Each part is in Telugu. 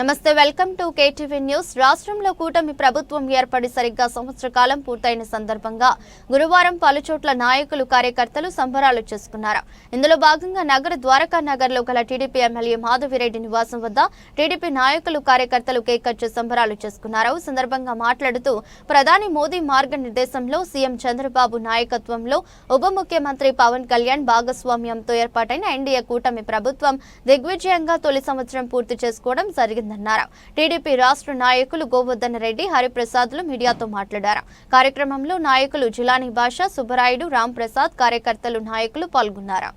నమస్తే వెల్కమ్ టు కేటీవీ న్యూస్. రాష్ట్రంలో కూటమి ప్రభుత్వం ఏర్పడి సరిగ్గా సంవత్సర కాలం పూర్తయిన సందర్భంగా గురువారం పలుచోట్ల నాయకులు కార్యకర్తలు సంబరాలు చేసుకున్నారు. ఇందులో భాగంగా నగర ద్వారకా నగర్లో గల టీడీపీ ఎమ్మెల్యే మాధవిరెడ్డి నివాసం వద్ద టీడీపీ నాయకులు కార్యకర్తలు కేక్ కట్ సంబరాలు చేసుకున్నారు. సందర్భంగా మాట్లాడుతూ ప్రధాని మోదీ మార్గనిర్దేశంలో సీఎం చంద్రబాబు నాయకత్వంలో ఉప ముఖ్యమంత్రి పవన్ కళ్యాణ్ భాగస్వామ్యంతో ఏర్పాటైన ఎన్డీఏ కూటమి ప్రభుత్వం దిగ్విజయంగా తొలి సంవత్సరం పూర్తి చేసుకోవడం జరిగింది. జరిగిందన్నారు. టీడీపీ రాష్ట్ర నాయకులు గోవర్ధన్ రెడ్డి హరిప్రసాద్లు మీడియాతో మాట్లాడారు. కార్యక్రమంలో నాయకులు జిలాని భాష సుబ్బరాయుడు రామ్ ప్రసాద్ కార్యకర్తలు నాయకులు పాల్గొన్నారు.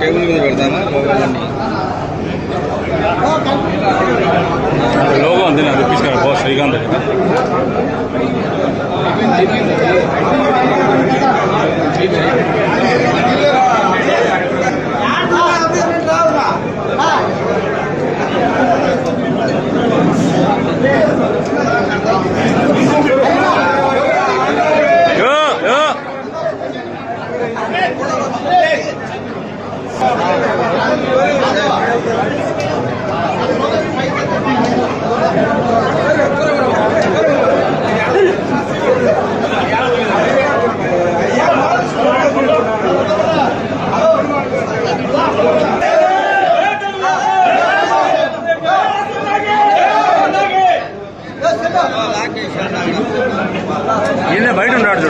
టేబుల్ మీద పెడతామా మొబైల్ लोग आते ना बहुत सही गांधी ఈయన బయట ఉన్నాడు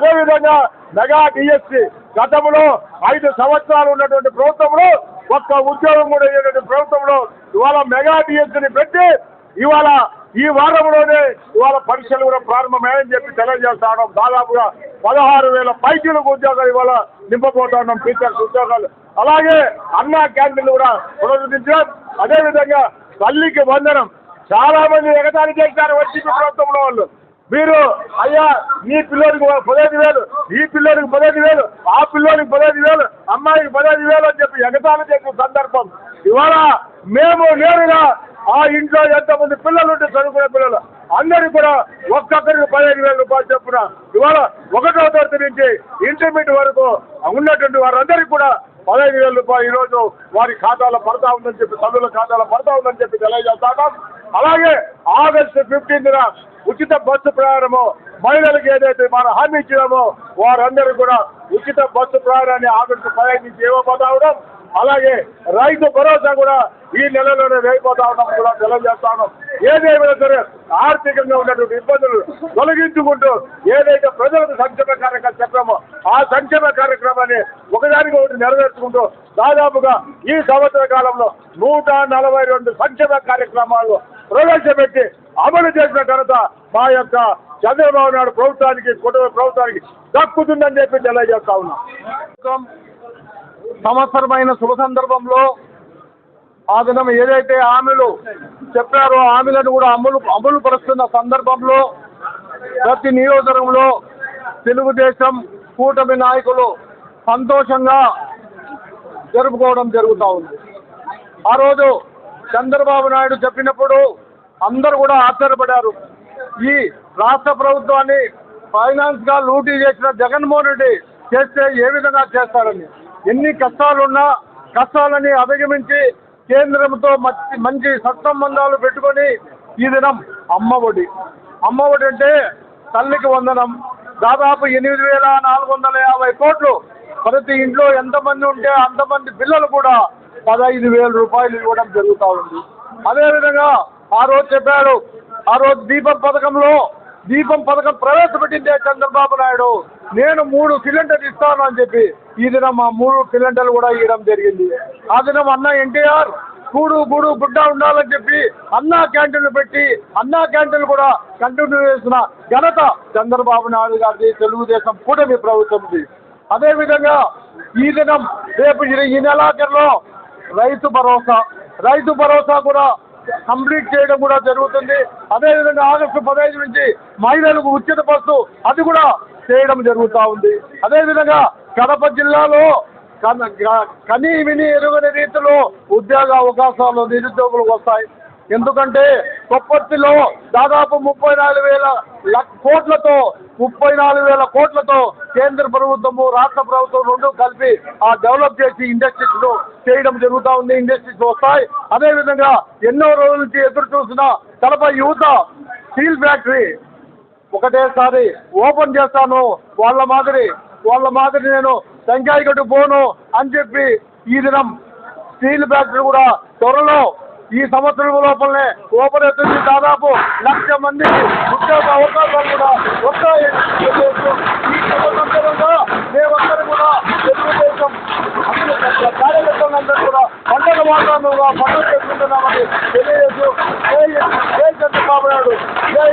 అదేవిధంగా అదే విధంగా మెగా డిఎస్సి గతంలో ఐదు సంవత్సరాలు ఉన్నటువంటి ప్రభుత్వంలో ఒక్క ఉద్యోగం కూడా ఇవ్వటువంటి ప్రభుత్వంలో ఇవాళ మెగా డిఎస్సిని పెట్టి ఇవాళ ఈ వారంలోనే ఇవాళ పరీక్షలు కూడా ప్రారంభమయ్యాయని చెప్పి తెలియజేస్తాను దాదాపుగా పదహారు వేల పైకీలకు ఉద్యోగాలు ఇవాళ నింపబోతున్నాం టీచర్స్ ఉద్యోగాలు. అలాగే అన్నా క్యాంటీన్లు కూడా పునరుద్ధరించడం అదేవిధంగా తల్లికి వందనం. చాలా మంది ఎగతాళి చేశారు వచ్చి ప్రభుత్వంలో వాళ్ళు. మీరు అయ్యా నీ పిల్లోడికి పదహైదు వేలు ఈ పిల్లోడికి పదహైదు వేలు ఆ పిల్లోడికి పదహైదు వేలు అమ్మాయికి పదహైదు వేలు అని చెప్పి ఎగతాళి చేసిన సందర్భం. ఇవాళ మేము నేరుగా ఆ ఇంట్లో ఎంతమంది పిల్లలు ఉంటే చదువుకునే పిల్లలు అందరికీ కూడా ఒక్కొక్కరికి పదిహేను వేల రూపాయలు చెప్పున. ఇవాళ ఒకటో తరగతి నుంచి ఇంటర్మీడియట్ వరకు ఉన్నటువంటి వారందరికీ కూడా పదహైదు వేల రూపాయలు ఈరోజు వారి ఖాతాలో పడతా ఉందని చెప్పి తల్లుల ఖాతాలో పడతా ఉందని చెప్పి తెలియజేస్తాం అలాగే ఆగస్టు ఫిఫ్టీన్త్ ఉచిత బస్సు ప్రయాణము మహిళలకు ఏదైతే మనం హామీ ఇచ్చినామో వారందరూ కూడా ఉచిత బస్సు ప్రయాణాన్ని ఆగస్టు పదహైదు నుంచి ఇవ్వబోతా అలాగే రైతు భరోసా కూడా ఈ నెలలోనే వేయబోతా ఉండడం కూడా తెలియజేస్తాను ఏదేమైనా సరే ఆర్థికంగా ఉన్నటువంటి ఇబ్బందులు తొలగించుకుంటూ ఏదైతే ప్రజలకు సంక్షేమ కార్యక్రమం చెప్పామో ఆ సంక్షేమ కార్యక్రమాన్ని ఒకదానికి ఒకటి నెరవేర్చుకుంటూ దాదాపుగా ఈ సంవత్సర కాలంలో నూట నలభై రెండు సంక్షేమ కార్యక్రమాలు ప్రవేశపెట్టి అమలు చేసిన ఘనత మా యొక్క చంద్రబాబు నాయుడు ప్రభుత్వానికి కుటుంబ ప్రభుత్వానికి దక్కుతుందని చెప్పి తెలియజేస్తా ఉన్నాం. సంవత్సరమైన శుభ సందర్భంలో ఆ దినం ఏదైతే హామీలు చెప్పారో హామీలను కూడా అమలు అమలు పరుస్తున్న సందర్భంలో ప్రతి నియోజకవర్గంలో తెలుగుదేశం కూటమి నాయకులు సంతోషంగా జరుపుకోవడం జరుగుతూ ఉంది. ఆ రోజు చంద్రబాబు నాయుడు చెప్పినప్పుడు అందరూ కూడా ఆశ్చర్యపడారు ఈ రాష్ట్ర ప్రభుత్వాన్ని ఫైనాన్స్గా లూటీ చేసిన జగన్మోహన్ రెడ్డి చేస్తే ఏ విధంగా చేస్తారని. ఎన్ని కష్టాలున్నా కష్టాలని అధిగమించి కేంద్రంతో మంచి మంచి సత్సంబంధాలు పెట్టుకొని ఈ దినం అమ్మ ఒడి. అమ్మ ఒడి అంటే తల్లికి వందనం. దాదాపు ఎనిమిది వేల నాలుగు వందల యాభై కోట్లు ప్రతి ఇంట్లో ఎంతమంది ఉంటే అంతమంది పిల్లలు కూడా పదహైదు వేల రూపాయలు ఇవ్వడం జరుగుతూ ఉంది. అదేవిధంగా ఆ రోజు చెప్పాడు ఆ రోజు దీపం పథకంలో దీపం పథకం ప్రవేశపెట్టిందే చంద్రబాబు నాయుడు. నేను మూడు సిలిండర్లు ఇస్తాను అని చెప్పి ఈ దినం ఆ మూడు సిలిండర్లు కూడా ఇవ్వడం జరిగింది. ఆ దినం అన్న ఎన్టీఆర్ కూడు గూడు గుడ్డ ఉండాలని చెప్పి అన్నా క్యాంటీన్లు పెట్టి అన్నా క్యాంటీన్లు కూడా కంటిన్యూ చేసిన ఘనత చంద్రబాబు నాయుడు గారిది తెలుగుదేశం కూటమి ప్రభుత్వంది. అదేవిధంగా ఈ దినం రేపు ఈ ఈ నెలాఖరులో రైతు భరోసా రైతు భరోసా కూడా కంప్లీట్ చేయడం కూడా జరుగుతుంది. అదేవిధంగా ఆగస్టు పదహైదు నుంచి మహిళలకు ఉచిత బస్సు అది కూడా చేయడం జరుగుతూ ఉంది. అదేవిధంగా కడప జిల్లాలో కనీ విని ఎరుగని రీతిలో ఉద్యోగ అవకాశాలు నిరుద్యోగులకు వస్తాయి. ఎందుకంటే కొప్పర్తిలో దాదాపు ముప్పై నాలుగు వేల లక్- కోట్లతో ముప్పై నాలుగు వేల కోట్లతో కేంద్ర ప్రభుత్వము రాష్ట్ర ప్రభుత్వం రెండు కలిపి ఆ డెవలప్ చేసి ఇండస్ట్రీస్ను చేయడం జరుగుతూ ఉంది. ఇండస్ట్రీస్ వస్తాయి. అదేవిధంగా ఎన్నో రోజుల నుంచి ఎదురు చూసిన కడప యువత స్టీల్ ఫ్యాక్టరీ ఒకటేసారి ఓపెన్ చేస్తాను. వాళ్ళ మాదిరి వాళ్ళ మాదిరి నేను టెంకాయ పోను అని చెప్పి ఈ దినం స్టీల్ ఫ్యాక్టరీ కూడా త్వరలో ఈ సంవత్సరం లోపలనే ఓపెన్ అవుతుంది దాదాపు లక్ష మంది ఉద్యోగ అవకాశాలు కూడా వస్తాయి. ఈ సంవత్సరంగా మేమందరం కూడా తెలుగుదేశం కార్యకర్తలందరూ కూడా పండుగ వాతావరణంగా పండుగ చేసుకుంటున్నామని తెలియజేస్తూ జై జై చంద్రబాబు నాయుడు. జై